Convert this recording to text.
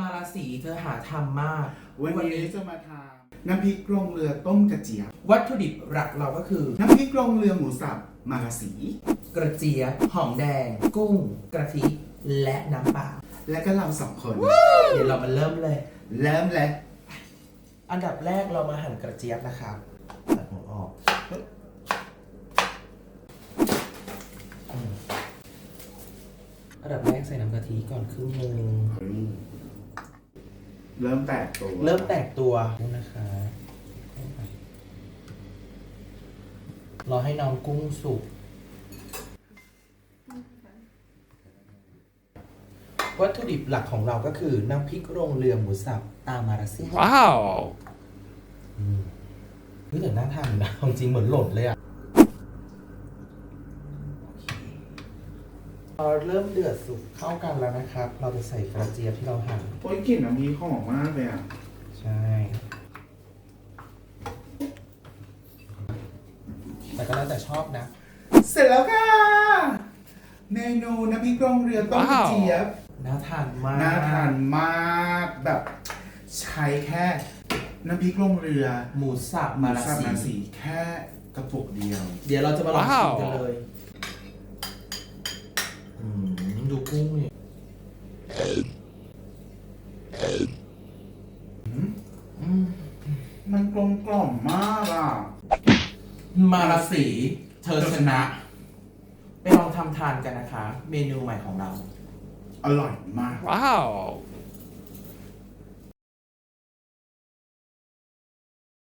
มาราศีเธอหาทำมาก วันนี้จะมาทำน้ำพริกลงเรือต้มกระเจี๊ยบ วัตถุดิบหลักเราก็คือ น้ำพริกลงเรือหมูสับมาลาสีกระเจี๊ยบหอมแดง กุ้ง กระทิและน้ำเปล่าและก็เราสองคน เดี๋ยวเรามาเริ่มเลย เริ่มเลย อันดับแรกเรามาหั่นกระเจี๊ยบนะครับตัดหัวออกอืมอันดับแรกใส่น้ำกะทิก่อนครึ่งหนึง เริ่มแตกตัวเริ่มแตกตัวนะคะรอให้น้องกุ้งสุก วัตถุดิบหลักของเราก็คือน้ำพริกโรงเรือหมูสับตามาราซิ Wow. อืมเฮ้ยแต่น่าทานอยู่นะจริงๆเหมือนหล่นเลยอะ พอเริ่มเดือดสุกเข้ากันแล้วนะครับ เราจะใส่กระเจี๊ยบที่เราหั่น โอ้ยกลิ่นน้ำพริกหอมมากเลยอะ ใช่ แต่ก็แล้วแต่ชอบนะ เสร็จแล้วค่ะ เมนูน้ำพริกลงเรือต้มกระเจี๊ยบ น่าทานมากน่าทานมากแบบ ใช้แค่ น้ำพริกลงเรือหมูสับหมามาลาสับมาสี สีแค่กระปุกเดียว เดี๋ยวเราจะมาลองชิมกันว้าวเลยอืม ดูกุ้งนี่อืมมันกลมกล่อมมากอะ มาลาสีเธอชนะ ไปลองทำทานกันนะคะ เมนูใหม่ของเรา อร่อยมาก Wow.